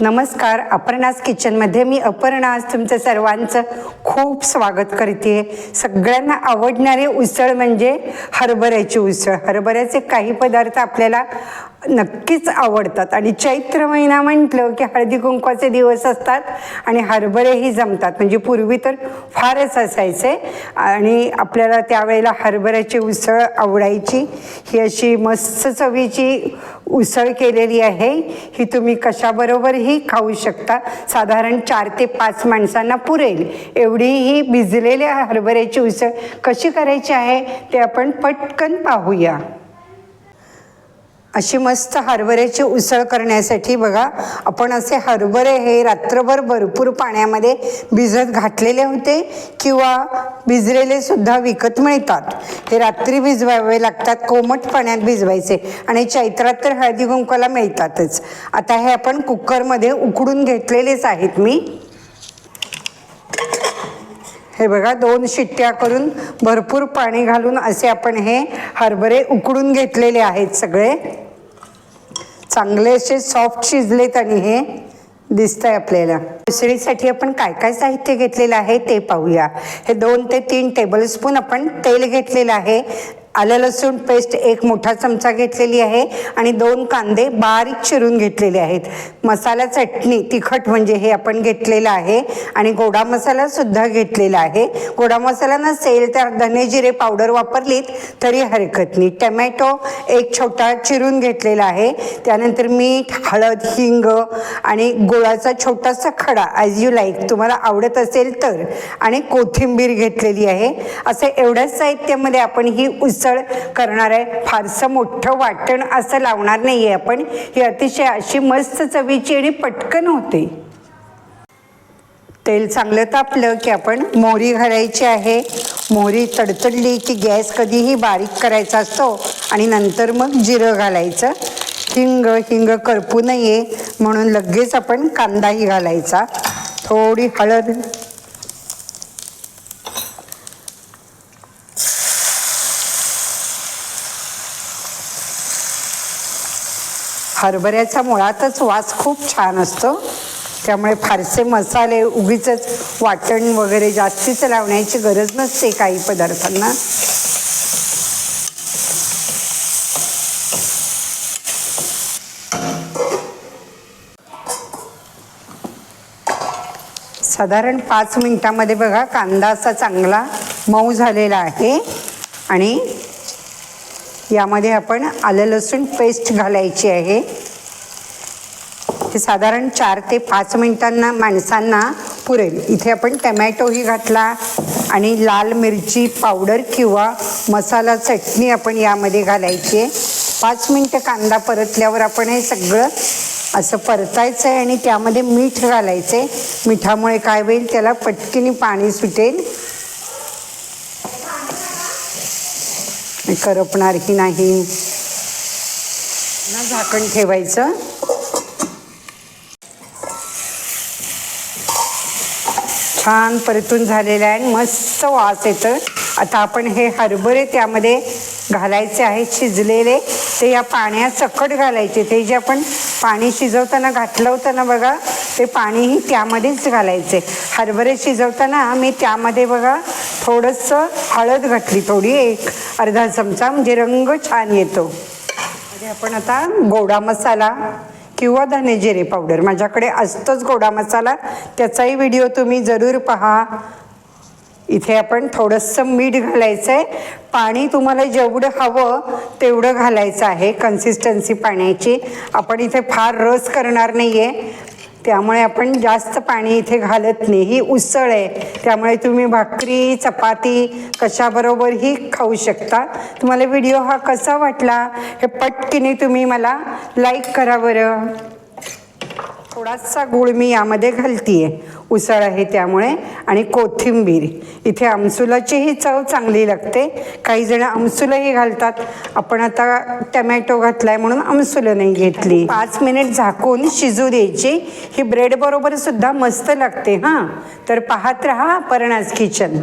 नमस्कार. अपर्णास किचनमध्ये मी अपर्णा. तुमचं सर्वांचं खूप स्वागत करते. सगळ्यांना आवडणारे उसळ म्हणजे हरभऱ्याची उसळ. हरभऱ्याचे काही पदार्थ आपल्याला नक्कीच आवडतात. आणि चैत्र महिना म्हटलं की हळदी कुंकवाचे दिवस असतात आणि हरभरेही जमतात. म्हणजे पूर्वी तर फारच असायचे. आणि आपल्याला त्यावेळेला हरभऱ्याची उसळ आवडायची. ही अशी मस्त चवीची उसळ केलेली आहे. ही तुम्ही कशाबरोबरही खाऊ शकता. साधारण चार ते पाच माणसांना पुरेल. एवढी ही भिजलेल्या हरभऱ्याची उसळ कशी करायची आहे ते आपण पटकन पाहूया. अशी मस्त हरभऱ्याची उसळ करण्यासाठी बघा आपण असे हरभरे हे रात्रभर भरपूर पाण्यामध्ये भिजत घातलेले होते किंवा भिजलेले सुद्धा विकत मिळतात. हे रात्री भिजवावे लागतात कोमट पाण्यात भिजवायचे आणि चैत्रात तर हळदी कुंकवाला मिळतातच. आता हे आपण कुकरमध्ये उकडून घेतलेलेच आहेत मी. हे बघा दोन शिट्ट्या करून भरपूर पाणी घालून असे आपण हे हरभरे उकडून घेतलेले आहेत सगळे. चांगले असे सॉफ्ट शिजलेत आणि हे दिसतंय आपल्याला. उसळीसाठी आपण काय काय साहित्य घेतलेलं आहे ते पाहूया. हे दोन ते तीन टेबलस्पून आपण तेल घेतलेलं आहे. आलं लसूण पेस्ट एक मोठा चमचा घेतलेली आहे आणि दोन कांदे बारीक चिरून घेतलेले आहेत. मसाला चटणी तिखट म्हणजे हे आपण घेतलेलं आहे आणि गोडा मसालासुद्धा घेतलेला आहे. गोडा मसाला नसेल तर धने जिरे पावडर वापरलीत तरी हरकत नाही. टमॅटो एक छोटा चिरून घेतलेला आहे. त्यानंतर मीठ हळद हिंग आणि गुळाचा छोटासा खडा ॲज यू लाईक तुम्हाला आवडत असेल तर. आणि कोथिंबीर घेतलेली आहे. असं एवढ्याच साहित्यामध्ये आपण ही उस उसळ करणार आहे. फारसं मोठं वाटण असं लावणार नाही आहे आपण. ही अतिशय अशी मस्त चवीची आणि पटकन होते. तेल चांगलं तापलं की आपण मोहरी घालायची आहे. मोहरी तडतडली की गॅस कधीही बारीक करायचा असतो आणि नंतर मग जिरं घालायचं. हिंग हिंग करपू नये म्हणून लगेच आपण कांदाही घालायचा. थोडी हळद हरभऱ्याचा मुळातच वास खूप छान असतो. त्यामुळे फारसे मसाले उगीच वाटण वगैरे जास्तीच लावण्याची गरज नसते काही पदार्थांना. साधारण पाच मिनिटामध्ये बघा कांदा असा चांगला मऊ झालेला आहे. आणि यामध्ये आपण आलं लसूण पेस्ट घालायची आहे. हे साधारण चार ते पाच मिनिटांना माणसांना पुरेल. इथे आपण टमॅटोही घातला आणि लाल मिरची पावडर किंवा मसाला चटणी आपण यामध्ये घालायची आहे. पाच मिनटं कांदा परतल्यावर आपण हे सगळं असं परतायचं आहे आणि त्यामध्ये मीठ घालायचं आहे. मिठामुळे काय होईल? त्याला पटकीने पाणी सुटेल. करपणारही नाही? ना झाकण ठेवायचं. छान परतून झालेलं आहे मस्त वास येतं आता आपण हे हरभरे त्यामध्ये घालायचे आहेत शिजलेले. ते या पाण्यात सकट घालायचे. ते जे आपण पाणी शिजवताना घातलं होतं ना बघा ते पाणीही त्यामध्येच घालायचे. हरभरे शिजवताना मी त्यामध्ये बघा थोडंसं हळद घातली थोडी एक अर्धा चमचा म्हणजे रंग छान येतो. आपण आता गोडा मसाला किंवा धने जिरे पावडर. माझ्याकडे असतोच गोडा मसाला. त्याचाही व्हिडिओ तुम्ही जरूर पहा. इथे आपण थोडंसं मीठ घालायचं आहे पाणी तुम्हाला जेवढं हवं तेवढं घालायचं आहे कन्सिस्टन्सी पाण्याची. आपण इथे फार रस करणार नाही आहे त्यामुळे आपण जास्त पाणी इथे घालत नाही. ही उसळ आहे. त्यामुळे तुम्ही भाकरी चपाती कशाबरोबरही खाऊ शकता. तुम्हाला व्हिडिओ हा कसा वाटला हे पटकीने तुम्ही मला लाईक करा बरं. थोडासा गुळ मी यामध्ये घालतीये. उसळ आहे त्यामुळे आणि कोथिंबीर. इथे आमसुलाचीही चव चांगली लागते. काही जण आमसुलंही घालतात. आपण आता टमॅटो घातलाय म्हणून आमसुलं नाही घेतली. पाच मिनिट झाकून शिजू द्यायची. ही ब्रेड बरोबर सुद्धा मस्त लागते हां. तर पाहत रहा पर्णाज किचन.